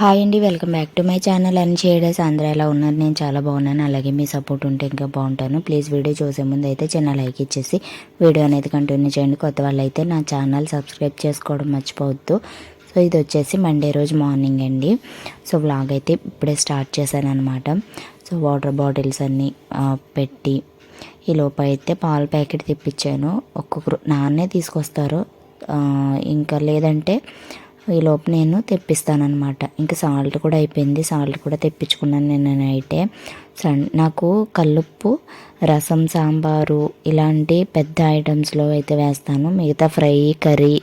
Hi అండి welcome back to my channel. అని చేయడేసి అందరూ ఎలా ఉన్నారు? నేను చాలా బాగున్నాను. అలాగే మీ సపోర్ట్ ఉంటే ఇంకా బాగుంటాను. ప్లీజ్ వీడియో చూసే ముందు అయితే చిన్న లైక్ ఇచ్చేసి వీడియో అనేది కంటిన్యూ చేయండి. కొత్త వాళ్ళు అయితే నా ఛానల్ సబ్స్క్రైబ్ చేసుకోవడం మర్చిపోవద్దు. సో ఇది వచ్చేసి మండే రోజు మార్నింగ్ అండి. సో వ్లాగ్ అయితే ఇప్పుడే స్టార్ట్ చేశాను అనమాట సో వాటర్ బాటిల్స్ అన్నీ పెట్టి ఈ లోపు అయితే పాల ప్యాకెట్ తెప్పించాను. ఒక్కొక్కరు నాన్నే తీసుకొస్తారు. ఇంకా లేదంటే ఈ నేను తెప్పిస్తానమాట ఇంకా సాల్ట్ కూడా అయిపోయింది. సాల్ట్ కూడా తెప్పించుకున్నాను నేను అయితే నాకు కల్లుప్పు రసం సాంబారు ఇలాంటి పెద్ద ఐటమ్స్లో అయితే వేస్తాను. మిగతా ఫ్రై కర్రీ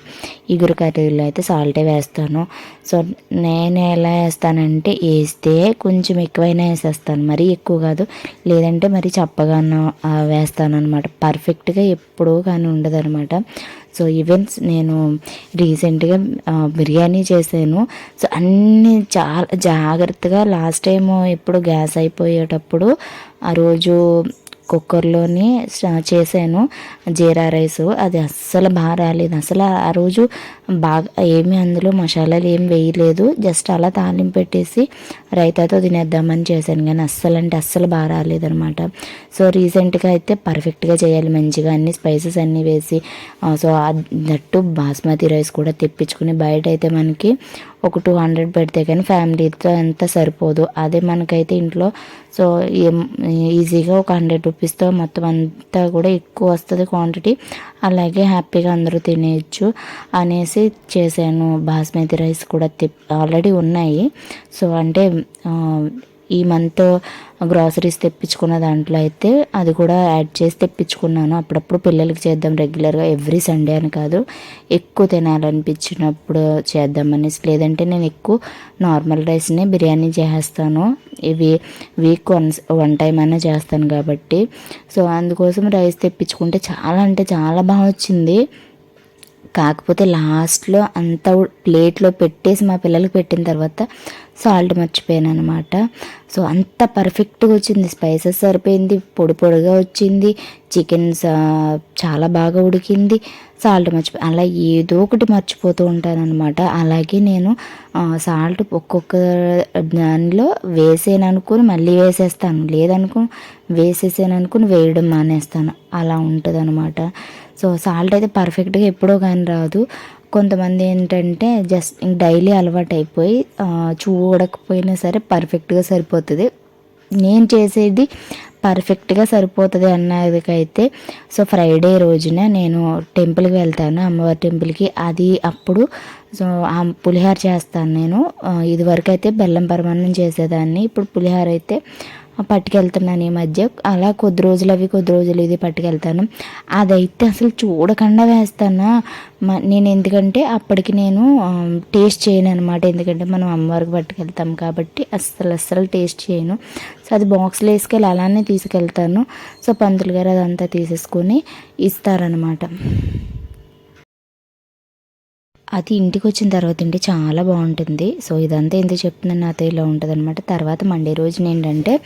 ఇగురు కర్రీలో అయితే సాల్టే వేస్తాను. సో నేను ఎలా వేస్తానంటే వేస్తే కొంచెం ఎక్కువైనా వేసేస్తాను. మరీ ఎక్కువ కాదు. లేదంటే మరీ చప్పగా వేస్తాను అనమాట పర్ఫెక్ట్గా ఎప్పుడూ కానీ ఉండదు అనమాట సో ఈవెన్స్ నేను రీసెంట్గా బిర్యానీ చేశాను. సో అన్నీ చాలా జాగ్రత్తగా లాస్ట్ టైం ఎప్పుడు గ్యాస్ అయిపోయేటప్పుడు ఆ రోజు కుక్కర్లోని చేశాను జీరా రైస్. అది అస్సలు బాగా రాలేదు. అసలు ఆ రోజు బాగా ఏమి అందులో మసాలాలు ఏం వేయలేదు. జస్ట్ అలా తాలింపు పెట్టేసి రైతాతో తినేద్దామని చేశాను. కానీ అస్సలు అంటే అస్సలు బాగా రాలేదనమాట సో రీసెంట్గా అయితే పర్ఫెక్ట్గా చేయాలి మంచిగా. అన్ని స్పైసెస్ అన్నీ వేసి సో ఆ దట్టు బాస్మతి రైస్ కూడా తెప్పించుకుని బయట అయితే మనకి ఒక టూ హండ్రెడ్ పెడితే కానీ ఫ్యామిలీతో ఎంత సరిపోదు. అదే మనకైతే ఇంట్లో సో ఈజీగా ఒక హండ్రెడ్ రూపీస్తో మొత్తం అంతా కూడా ఎక్కువ వస్తుంది క్వాంటిటీ. అలాగే హ్యాపీగా అందరూ తినేయచ్చు అనేసి చేశాను. బాస్మతి రైస్ కూడా తెప్ ఆల్రెడీ ఉన్నాయి. సో అంటే ఈ మంత్ గ్రాసరీస్ తెప్పించుకున్న దాంట్లో అయితే అది కూడా యాడ్ చేసి తెప్పించుకున్నాను. అప్పుడప్పుడు పిల్లలకి చేద్దాం రెగ్యులర్గా ఎవ్రీ సండే అని కాదు ఎక్కువ తినాలనిపించినప్పుడు చేద్దామనేసి లేదంటే నేను ఎక్కువ నార్మల్ రైస్నే బిర్యానీ చేసేస్తాను ఇవి వీక్ వన్స్ వన్ టైం అయినా చేస్తాను కాబట్టి. సో అందుకోసం రైస్ తెప్పించుకుంటే చాలా అంటే చాలా బాగా వచ్చింది. కాకపోతే లాస్ట్లో అంతా ప్లేట్లో పెట్టేసి మా పిల్లలకి పెట్టిన తర్వాత సాల్ట్ మర్చిపోయాను అనమాట సో అంత పర్ఫెక్ట్గా వచ్చింది. స్పైసెస్ సరిపోయింది పొడి పొడిగా వచ్చింది చికెన్ చాలా బాగా ఉడికింది సాల్ట్ మర్చిపో అలా ఏదో ఒకటి మర్చిపోతూ ఉంటాను అనమాట అలాగే నేను సాల్ట్ ఒక్కొక్క దానిలో వేసాను అనుకుని మళ్ళీ వేసేస్తాను. లేదనుకో వేసేసాను అనుకుని వేయడం మానేస్తాను. అలా ఉంటుంది అనమాట సో సాల్ట్ అయితే పర్ఫెక్ట్గా ఎప్పుడో కానీ రాదు. కొంతమంది ఏంటంటే జస్ట్ డైలీ అలవాటు అయిపోయి చూడకపోయినా సరే పర్ఫెక్ట్గా సరిపోతుంది. నేను చేసేది పర్ఫెక్ట్గా సరిపోతుంది అన్నదికైతే సో ఫ్రైడే రోజున నేను టెంపుల్కి వెళ్తాను అమ్మవారి టెంపుల్కి అది అప్పుడు సో ఆ పులిహార చేస్తాను నేను. ఇదివరకు అయితే బెల్లం పరమాన్నం చేసేదాన్ని. ఇప్పుడు పులిహార అయితే పట్టుకెళ్తున్నాను ఈ మధ్య. అలా కొద్ది రోజులు అవి కొద్ది రోజులు ఇది పట్టుకెళ్తాను. అదైతే అసలు చూడకుండా వేస్తానా? నేను ఎందుకంటే అప్పటికి నేను టేస్ట్ చేయను అనమాట ఎందుకంటే మనం అమ్మవారికి పట్టుకెళ్తాం కాబట్టి అస్సలు అస్సలు టేస్ట్ చేయను. సో అది బాక్స్లో వేసుకెళ్ళి అలానే తీసుకెళ్తాను. సో పంతులు గారు అదంతా తీసేసుకొని ఇస్తారనమాట అది ఇంటికి వచ్చిన తర్వాత తింటే చాలా బాగుంటుంది. సో ఇదంతా ఎందుకు చెప్తున్నాను నాతో ఇలా ఉంటుంది అనమాట తర్వాత మండే రోజున ఏంటంటే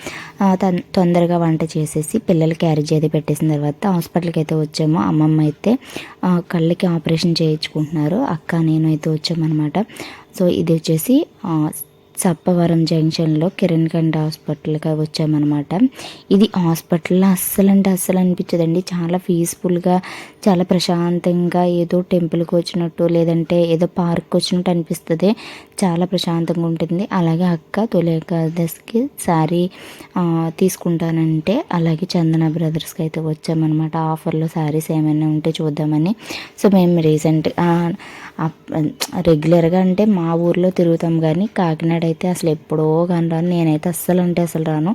తొం- తొందరగా వంట చేసేసి పిల్లలు క్యారేజ్ అది పెట్టేసిన తర్వాత హాస్పిటల్కి అయితే వచ్చాము. అమ్మమ్మ అయితే కళ్ళకి ఆపరేషన్ చేయించుకుంటున్నారు. అక్క నేను అయితే వచ్చామన్నమాట. సో ఇది వచ్చేసి సప్పవరం జంక్షన్లో కిరణ్ కండ హాస్పిటల్కి వచ్చామన్నమాట. ఇది హాస్పిటల్లో అస్సలు అంటే అస్సలు అనిపించదండి. చాలా పీస్ఫుల్గా చాలా ప్రశాంతంగా ఏదో టెంపుల్కి వచ్చినట్టు లేదంటే ఏదో పార్క్ వచ్చినట్టు అనిపిస్తుంది. చాలా ప్రశాంతంగా ఉంటుంది. అలాగే అక్క తొలి ఏకాదశికి శారీ తీసుకుంటానంటే అలాగే చందన బ్రదర్స్కి అయితే వచ్చామన్నమాట. ఆఫర్లో శారీస్ ఏమైనా ఉంటే చూద్దామని. సో మేము రీసెంట్ రెగ్యులర్గా అంటే మా ఊర్లో తిరుగుతాం కానీ కాకినాడ అయితే అసలు ఎప్పుడో కానీ రాను. నేనైతే అస్సలు అంటే అసలు రాను.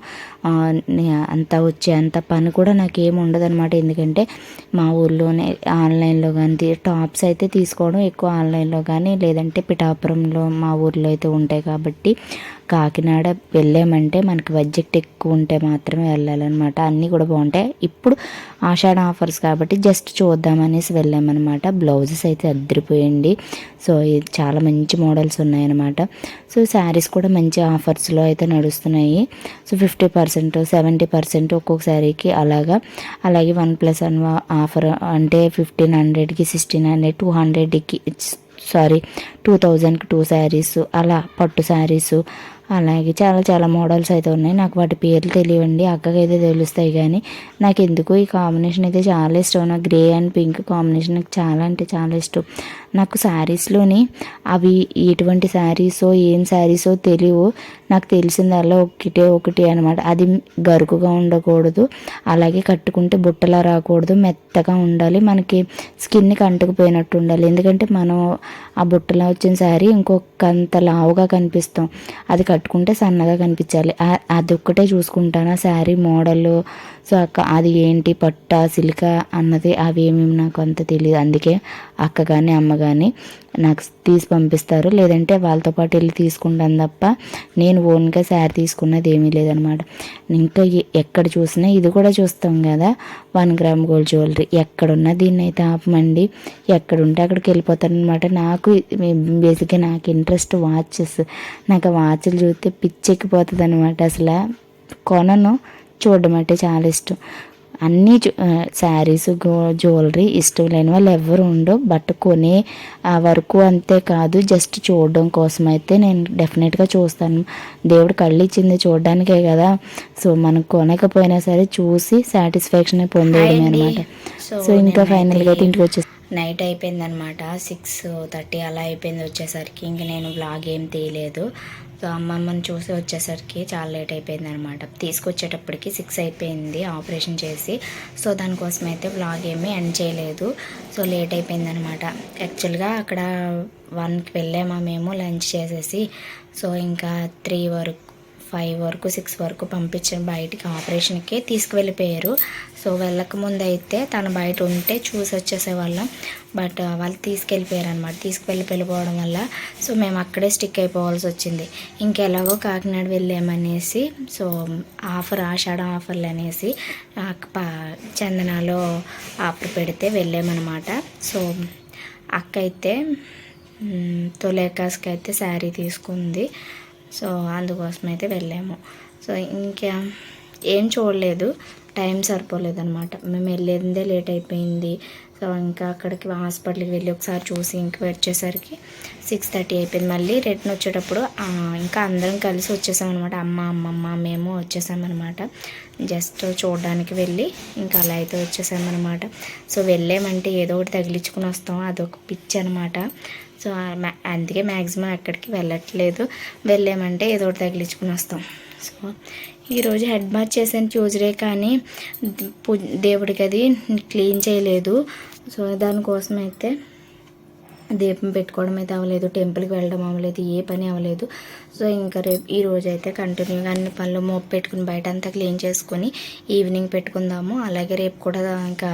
అంత వచ్చే అంత పని కూడా నాకు ఏమి ఉండదు అనమాట ఎందుకంటే మా ఊర్లోనే ఆన్లైన్లో కానీ టాప్స్ అయితే తీసుకోవడం ఎక్కువ ఆన్లైన్లో కానీ లేదంటే పిఠాపురంలో మా ఊర్లో అయితే ఉంటాయి కాబట్టి కాకినాడ వెళ్ళామంటే మనకి బడ్జెట్ ఎక్కువ ఉంటే మాత్రమే వెళ్ళాలన్నమాట. అన్నీ కూడా బాగుంటాయి. ఇప్పుడు ఆషాఢ ఆఫర్స్ కాబట్టి జస్ట్ చూద్దామనేసి వెళ్ళామన్నమాట. బ్లౌజెస్ అయితే అద్దరిపోయండి. సో చాలా మంచి మోడల్స్ ఉన్నాయన్నమాట. సో శారీస్ కూడా మంచి ఆఫర్స్లో అయితే నడుస్తున్నాయి. So fifty percent seventy percent ఒక్కొక్క శారీకి అలాగా. అలాగే వన్ ప్లస్ వన్ ఆఫర్ అంటే ఫిఫ్టీన్ హండ్రెడ్కి సిక్స్టీన్ హండ్రెడ్ టూ హండ్రెడ్కి సారీ టూ థౌజండ్కి టూ శారీస్ అలా పట్టు శారీస్ అలాగే చాలా చాలా మోడల్స్ అయితే ఉన్నాయి. నాకు వాటి పేర్లు తెలియండి అక్కకైతే అయితే తెలుస్తాయి కానీ నాకు ఎందుకు ఈ కాంబినేషన్ అయితే చాలా ఇష్టం. నాకు గ్రే అండ్ పింక్ కాంబినేషన్ నాకు చాలా అంటే చాలా ఇష్టం. నాకు శారీస్లోని అవి ఎటువంటి శారీసో ఏం శారీసో తెలియవు. నాకు తెలిసిందల్లా ఒకటే ఒకటి అనమాట అది గరుకుగా ఉండకూడదు అలాగే కట్టుకుంటే బుట్టలా రాకూడదు మెత్తగా ఉండాలి. మనకి స్కిన్కి అంటుకుపోయినట్టు ఉండాలి. ఎందుకంటే మనం ఆ బుట్టలా వచ్చిన శారీ ఇంకొకంత లావుగా కనిపిస్తాం. అది కట్టుకుంటే సన్నగా కనిపించాలి. అది ఒక్కటే చూసుకుంటాను. ఆ శారీ మోడల్ సో అక్క అది ఏంటి? పట్ట సిలిక అన్నది అవి ఏమేమి నాకు అంత తెలియదు అందుకే అక్క కానీ అమ్మ కానీ నాకు తీసి పంపిస్తారు. లేదంటే వాళ్ళతో పాటు వెళ్ళి తీసుకుంటాను తప్ప నేను ఓన్గా శారీ తీసుకున్నది ఏమీ లేదనమాట. ఇంకా ఎక్కడ చూసినా ఇది కూడా చూస్తాం కదా వన్ గ్రామ్ గోల్డ్ జ్యువెలరీ. ఎక్కడున్నా దీన్ని అయితే ఆపమండి. ఎక్కడుంటే అక్కడికి వెళ్ళిపోతారనమాట. నాకు బేసిక్గా నాకు ఇంట్రెస్ట్ వాచెస్. నాకు ఆ వాచ్లు చూస్తే పిచ్చెక్కిపోతుంది అనమాట అసలు. కొనను చూడడం అంటే చాలా ఇష్టం. అన్నీ శారీస్ గో జ్యువెలరీ ఇష్టం లేని వాళ్ళు ఎవరు ఉండవు బట్ కొనే ఆ వరకు అంతే కాదు జస్ట్ చూడడం కోసం అయితే నేను డెఫినెట్గా చూస్తాను. దేవుడు కళ్ళు ఇచ్చింది చూడడానికే కదా. సో మనం కొనకపోయినా సరే చూసి సాటిస్ఫాక్షన్ పొందేయడం అనమాట సో ఇంకా ఫైనల్గా అయితే ఇంటికి వచ్చేసి నైట్ అయిపోయింది అనమాట సిక్స్ థర్టీ అలా అయిపోయింది వచ్చేసరికి. ఇంక నేను బ్లాగ్ ఏం తీయలేదు. సో అమ్మమ్మని చూసి వచ్చేసరికి చాలా లేట్ అయిపోయింది అనమాట తీసుకొచ్చేటప్పటికి సిక్స్ అయిపోయింది ఆపరేషన్ చేసి. సో దానికోసం అయితే బ్లాగ్ ఏమీ ఎండ్ చేయలేదు. సో లేట్ అయిపోయింది అనమాట యాక్చువల్గా అక్కడ వన్కి వెళ్ళామా మేము లంచ్ చేసేసి. సో ఇంకా త్రీ వరకు ఫైవ్ వరకు సిక్స్ వరకు పంపించిన బయటికి ఆపరేషన్కి తీసుకువెళ్ళిపోయారు. సో వెళ్ళకముందు అయితే తను బయట ఉంటే చూసి వచ్చేసేవాళ్ళం బట్ వాళ్ళు తీసుకెళ్ళిపోయారు అనమాట తీసుకువెళ్ళి వెళ్ళిపోవడం వల్ల సో మేము అక్కడే స్టిక్ అయిపోవాల్సి వచ్చింది. ఇంకెలాగో కాకినాడ వెళ్ళామనేసి సో ఆఫర్ ఆషాఢ ఆఫర్లు అనేసి చందనాలో ఆఫర్ పెడితే వెళ్ళామన్నమాట. సో అక్క అయితే తొలేకాస్కి అయితే శారీ తీసుకుంది. సో అందుకోసం అయితే వెళ్ళాము. సో ఇంకా ఏం చూడలేదు. టైం సరిపోలేదు అనమాట మేము వెళ్ళేదే లేట్ అయిపోయింది. సో ఇంకా అక్కడికి హాస్పిటల్కి వెళ్ళి ఒకసారి చూసి ఇంక వచ్చేసరికి సిక్స్ థర్టీ అయిపోయింది. మళ్ళీ రిటర్న్ వచ్చేటప్పుడు ఇంకా అందరం కలిసి వచ్చేసాం అనమాట అమ్మ అమ్మమ్మ మేము వచ్చేసామన్నమాట జస్ట్ చూడడానికి వెళ్ళి ఇంకా అలా అయితే వచ్చేసామన్నమాట సో వెళ్ళామంటే ఏదో ఒకటి తగిలించుకుని వస్తాం. అదొక పిచ్చి అనమాట సో మ్యా- అందుకే మ్యాక్సిమం ఎక్కడికి వెళ్ళట్లేదు. వెళ్ళామంటే ఏదో ఒకటి తగిలించుకుని వస్తాం. సో ఈరోజు హెడ్ బాత్ చేసాను ట్యూస్డే కానీ దేవుడికి అది క్లీన్ చేయలేదు. సో దానికోసం అయితే దీపం పెట్టుకోవడం అయితే అవ్వలేదు టెంపుల్కి వెళ్ళడం అవ్వలేదు ఏ పని అవ్వలేదు. సో ఇంకా రేపు ఈ రోజు అయితే కంటిన్యూగా అన్ని పనులు మోపు పెట్టుకుని బయట అంతా క్లీన్ చేసుకొని ఈవినింగ్ పెట్టుకుందాము. అలాగే రేపు కూడా ఇంకా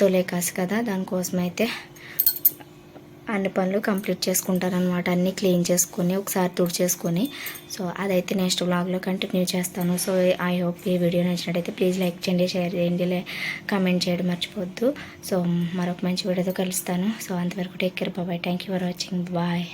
తొలే కాసు కదా దానికోసం అయితే అన్ని పనులు కంప్లీట్ చేసుకుంటారనమాట అన్నీ క్లీన్ చేసుకొని ఒకసారి తుడిచేసుకొని. సో అదైతే నెక్స్ట్ వ్లాగ్లో కంటిన్యూ చేస్తాను. సో ఐ హోప్ ఈ వీడియో నచ్చినట్టయితే ప్లీజ్ లైక్ చేయండి షేర్ చేయండి కామెంట్ చేయడం మర్చిపోవద్దు. సో మరొక మంచి వీడియోతో కలుస్తాను. సో అంతవరకు టేక్ కేర్. బాబాయ్ thank you for watching. Bye.